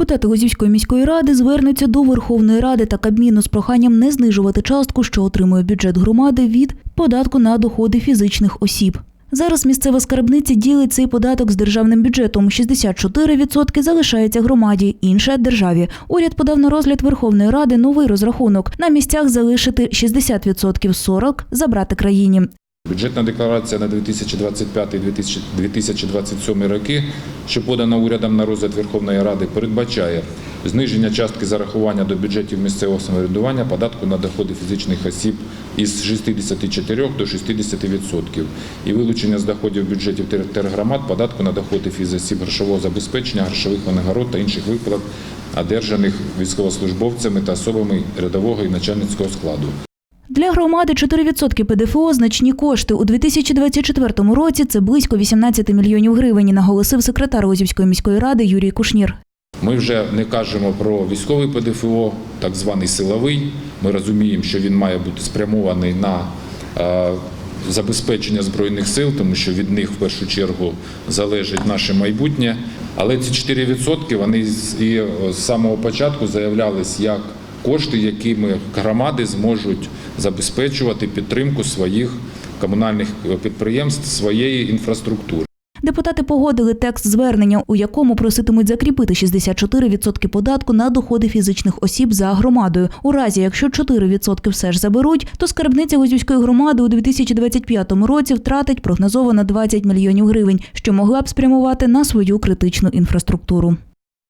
Депутати Лозівської міської ради звернуться до Верховної Ради та Кабміну з проханням не знижувати частку, що отримує бюджет громади від податку на доходи фізичних осіб. Зараз місцева скарбниця ділить цей податок з державним бюджетом. 64% залишається громаді, інше державі. Уряд подав на розгляд Верховної Ради новий розрахунок. На місцях залишити 60%, 40% забрати країні. Бюджетна декларація на 2025-2027 роки, що подана урядом на розгляд Верховної Ради, передбачає зниження частки зарахування до бюджетів місцевого самоврядування податку на доходи фізичних осіб із 64 до 60% і вилучення з доходів бюджетів тергромад податку на доходи фізосіб грошового забезпечення, грошових винагород та інших виплат, одержаних військовослужбовцями та особами рядового і начальницького складу. Для громади 4% ПДФО – значні кошти. У 2024 році це близько 18 мільйонів гривень, наголосив секретар Лозівської міської ради Юрій Кушнір. Ми вже не кажемо про військовий ПДФО, так званий силовий. Ми розуміємо, що він має бути спрямований на е, забезпечення збройних сил, тому що від них в першу чергу залежить наше майбутнє. Але ці 4% вони і з самого початку заявлялись як кошти, якими громади зможуть забезпечувати підтримку своїх комунальних підприємств, своєї інфраструктури. Депутати погодили текст звернення, у якому проситимуть закріпити 64% податку на доходи фізичних осіб за громадою. У разі, якщо 4% все ж заберуть, то скарбниця Лозівської громади у 2025 році втратить прогнозовано 20 мільйонів гривень, що могла б спрямувати на свою критичну інфраструктуру.